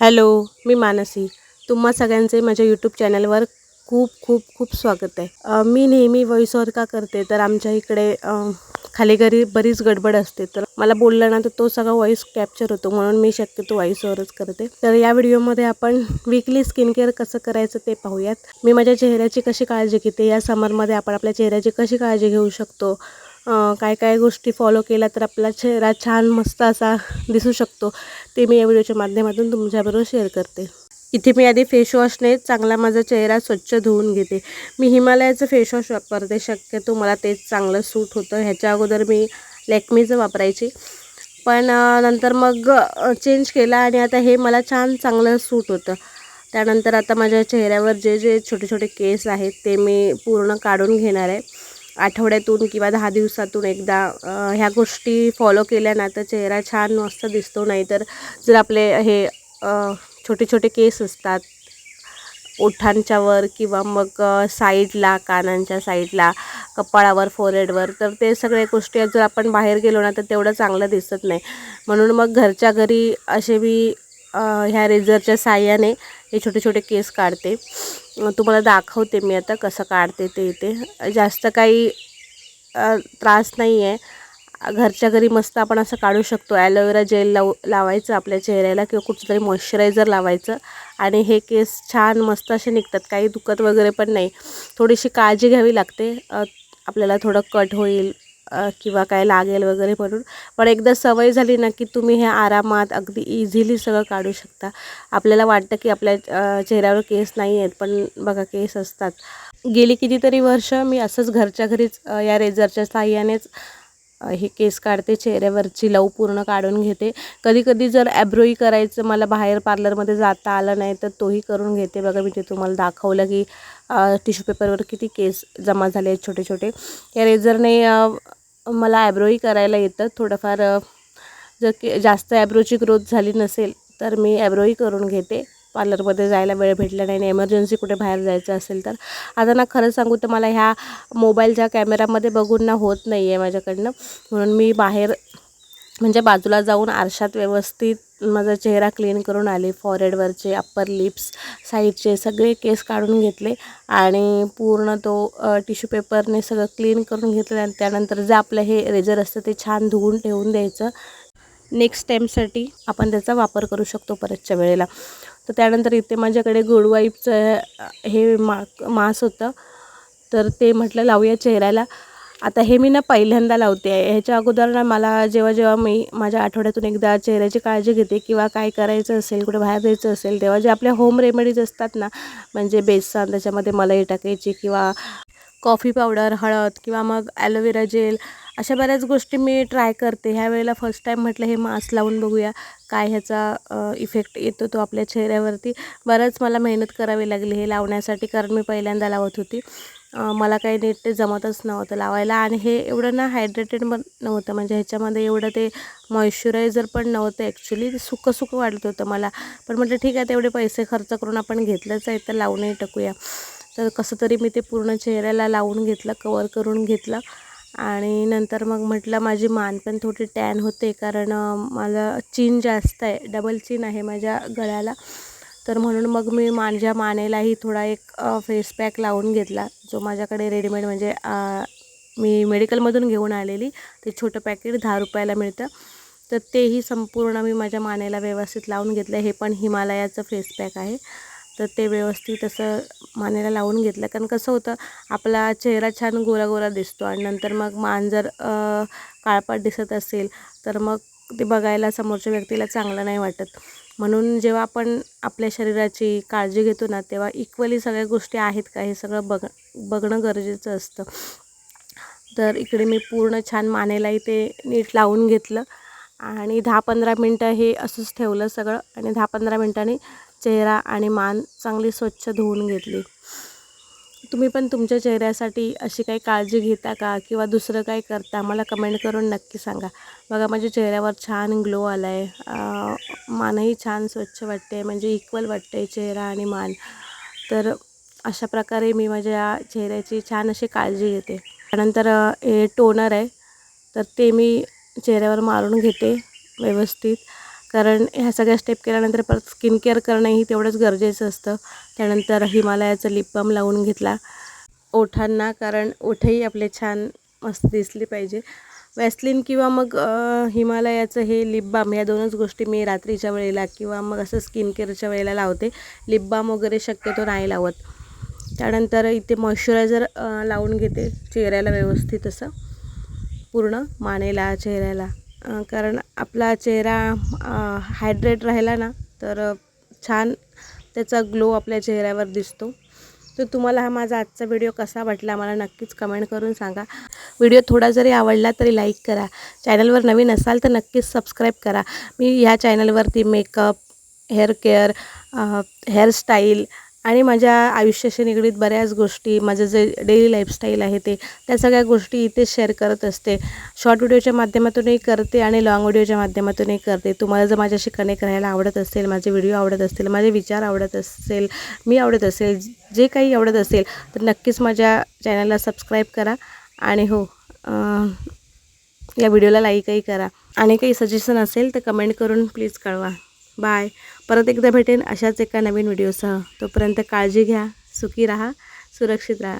Hello मी मानसी. तुम्हा सगळ्यांचे माझ्या यूट्यूब चॅनलवर खूप खूप खूप स्वागत आहे. मी नेहमी व्हॉइस ओवर का करते? तर आमच्या इकडे खाली घरी बरीच गडबड असते. तर मला बोललं ना तर तो सगळा व्हॉइस कॅप्चर होतो म्हणून मी शक्यतो व्हॉइस ओवरच करते. तर या व्हिडिओमध्ये आपण वीकली स्किन केअर कसं करायचं ते पाहूयात. मी माझ्या चेहऱ्याची कशी काळजी घेते? या समरमध्ये आपण आपल्या चेहऱ्याची कशी काळजी घेऊ शकतो? काय काय गोष्टी फॉलो केल्या तर आपला चेहरा छान मस्त असा दिसू शकतो. ते मी या व्हिडिओच्या माध्यमातून तुमच्याबरोबर शेअर करते. इथे मी आधी फेसवॉशने चांगला माझा चेहरा स्वच्छ धुवून घेते. मी हिमालयाचं फेसवॉश वापरते. शक्यतो मला तेच चांगलं सूट होतं. ह्याच्या अगोदर मी लॅक्मीचं वापरायची. पण नंतर मग चेंज केला आणि आता हे मला छान चांगलं सूट होतं. त्यानंतर आता माझ्या चेहऱ्यावर जे जे छोटे छोटे केस आहेत ते मी पूर्ण काढून घेणार आहे. आठवड्यातून किंवा दहा दिवसातून एकदा ह्या गोष्टी फॉलो केल्या ना तर चेहरा छान मस्त दिसतो. नाही तर जर आपले हे छोटे छोटे केस असतात ओठांच्या वर किंवा मग साईडला कानांच्या साईडला कपाळावर फोरहेडवर तर ते सगळे गोष्टी जर आपण बाहेर गेलो ना तर तेवढं चांगलं दिसत नाही. म्हणून मग घरच्या घरी असे मी ह्या रेझरच्या साह्याने हे छोटे छोटे केस काढते. तुम्हाला दाखवते मी आता कसं काढते ते इथे. जास्त काही त्रास नाही आहे घरच्या घरी मस्त आपण असं काढू शकतो. ॲलोवेरा जेल लाव लावायचं आपल्या चेहऱ्याला किंवा कुठचं तरी मॉइश्चरायझर लावायचं आणि हे केस छान मस्त असे निघतात. काही दुखत वगैरे पण नाही. थोडीशी काळजी घ्यावी लागते. आपल्याला थोडं कट होईल. किंवा काय लागेल वगैरे म्हणून. पण एकदा सवय झाली ना की तुम्ही हे आरामात अगदी इझिली सगळं काढू शकता. आपल्याला वाटतं की आपल्या चेहऱ्यावर केस नाही आहेत पण बघा केस असतात. गेली कितीतरी वर्ष मी असंच घरच्या घरीच या रेझरच्या साह्यानेच हे केस काढते चेहऱ्यावरची लव पूर्ण काढून घेते. कधी कधी जर ॲब्रोई करायचं मला बाहेर पार्लरमध्ये जाता आलं नाही तर तोही करून घेते. बघा मी ते तुम्हाला दाखवलं की टिश्यू पेपरवर किती केस जमा झाले आहेत छोटे छोटे या रेझरने मला ॲब्रोई करायला येतं. थोडंफार जर की जास्त ॲब्रोची ग्रोथ झाली नसेल तर मी ॲब्रोई करून घेते. पार्लरमध्ये जायला वेळ भेटला नाही आणि एमर्जन्सी कुठे बाहेर जायचं असेल तर. आता ना खरं सांगू तर मला ह्या मोबाईलच्या कॅमेरामध्ये बघून ना होत नाही आहे माझ्याकडनं. म्हणून मी बाहेर म्हणजे बाजूला जाऊन आरशात व्यवस्थित माझा चेहरा क्लीन करून आले फॉरेडवरचे अप्पर लिप्स साईडचे सगळे केस काढून घेतले आणि पूर्ण तो टिश्यू पेपरने सगळं क्लीन करून घेतलं आणि त्यानंतर जे आपलं हे रेजर असतं ते छान धुवून ठेवून द्यायचं. नेक्स्ट टाईमसाठी आपण त्याचा वापर करू शकतो परतच्या वेळेला. तर त्यानंतर इथे माझ्याकडे गुडवाईफचं हे मा मास होतं. तर ते म्हटलं लावूया चेहऱ्याला. आता हे मी ना पहिल्यांदा लावते आहे. ह्याच्या अगोदर ना मला जेव्हा जेव्हा मी माझ्या आठवड्यातून एकदा चेहऱ्याची काळजी घेते किंवा काय करायचं असेल कुठे बाहेर जायचं असेल तेव्हा जे आपल्या होम रेमेडीज असतात ना म्हणजे बेसन त्याच्यामध्ये मलाई टाकायची किंवा कॉफी पावडर हळद किंवा मग ॲलोवेरा जेल अशा बऱ्याच गोष्टी मी ट्राय करते. ह्या वेळेला फर्स्ट टाईम म्हटलं हे मास्क लावून बघूया काय ह्याचा इफेक्ट येतो तो आपल्या चेहऱ्यावरती. बरंच मला मेहनत करावी लागली हे लावण्यासाठी कारण मी पहिल्यांदा लावत होती. मला काही नीट ते जमतच नव्हतं लावायला आणि हे एवढं ना हायड्रेटेड पण नव्हतं. म्हणजे ह्याच्यामध्ये एवढं ते मॉइश्चरायझर पण नव्हतं ॲक्च्युली ते सुकं सुकं वाटत होतं मला. पण म्हटलं ठीक आहे तेवढे पैसे खर्च करून आपण घेतलंच आहे तर लावूनही टाकूया. तर कसं तरी मी ते पूर्ण चेहऱ्याला लावून घेतलं कवर करून घेतलं. आणि नंतर मग म्हटलं माझी मान पण थोडी टॅन होते कारण मला चीन जास्त आहे डबल चीन आहे माझ्या गळ्याला. तर म्हणून मग मी माझ्या मानेलाही थोडा एक फेस पॅक लावून घेतला जो माझ्याकडे रेडीमेड म्हणजे मी मेडिकलमधून घेऊन आलेली. ते छोटं पॅकेट दहा रुपयाला मिळतं. तर तेही संपूर्ण मी माझ्या मानेला व्यवस्थित लावून घेतलं. हे पण हिमालयाचं फेस पॅक आहे. तर ते व्यवस्थित असं मानेला लावून घेतलं. कारण कसं होतं आपला चेहरा छान गोरा गोरा दिसतो आणि नंतर मग मान जर काळपाट दिसत असेल तर मग ते बघायला समोरच्या व्यक्तीला चांगलं नाही वाटत. म्हणून जेव्हा आपण आपल्या शरीराची काळजी घेतो ना तेव्हा इक्वली सगळ्या गोष्टी आहेत का हे सगळं बघ बघणं गरजेचं असतं. तर इकडे मी पूर्ण छान मानेलाही ते नीट लावून घेतलं. आणि दहा पंधरा मिनटं हे असंच ठेवलं सगळं. आणि दहा पंधरा मिनटांनी चेहरा आणि मान चांगली स्वच्छ धुवून घेतली. तुम्ही पण तुमच्या चेहऱ्यासाठी अशी काही काळजी घेता का? किंवा दुसरं काही करता? मला कमेंट करून नक्की सांगा. बघा माझ्या चेहऱ्यावर छान ग्लो आला आहे मानही छान स्वच्छ वाटते म्हणजे इक्वल वाटते चेहरा आणि मान. तर अशा प्रकारे मी माझ्या चेहऱ्याची छान अशी काळजी घेते. त्यानंतर हे टोनर आहे. तर ते मी चेहऱ्यावर मारून घेते व्यवस्थित. कारण ह्या सगळ्या स्टेप केल्यानंतर परत स्किन केअर करणंही तेवढंच गरजेचं असतं. त्यानंतर हिमालयाचं लिप बाम लावून घेतला. ओठांना कारण ओठही आपले छान मस्त दिसले पाहिजे. वॅसलिन किंवा मग हिमालयाचं हे लिप बाम या दोनच गोष्टी मी रात्रीच्या वेळेला किंवा मग असं स्किन केअरच्या वेळेला लावते. लिप बाम वगैरे शक्यतो नाही लावत. त्यानंतर इथे मॉइश्चरायझर लावून घेते. चेहऱ्याला व्यवस्थित असं. पूर्ण मानेला चेहऱ्याला. कारण आपला चेहरा हायड्रेट राहिला ना तर छान त्याचा ग्लो आपल्या चेहऱ्यावर दिसतो. तर तुम्हाला हा माझा आजचा व्हिडिओ कसा वाटला मला नक्कीच कमेंट करून सांगा. व्हिडिओ थोडा जरी आवडला तरी लाईक करा. चॅनलवर नवीन असाल तर नक्कीच सबस्क्राईब करा. मी ह्या चॅनलवरती मेकअप हेअर केअर हेअरस्टाईल आणि माझ्या आयुष्याशी निगडीत बऱ्याच गोष्टी माझं जे डेली लाईफस्टाईल आहे ते त्या सगळ्या गोष्टी इथे शेअर करत असते. शॉर्ट व्हिडिओच्या माध्यमातूनही करते आणि लॉंग व्हिडिओच्या माध्यमातूनही करते. तुम्हाला जर माझ्याशी कनेक्ट राहायला आवडत असेल माझे व्हिडिओ आवडत असतील माझे विचार आवडत असेल मी आवडत असेल जे काही आवडत असेल तर नक्कीच माझ्या चॅनलला सबस्क्राईब करा. आणि हो या व्हिडिओला लाईकही करा. आणि काही सजेशन असेल तर कमेंट करून प्लीज कळवा. बाय. परत एकदा भेटेन अशाच एका नवीन व्हिडिओसह. तोपर्यंत काळजी घ्या सुखी राहा सुरक्षित राहा.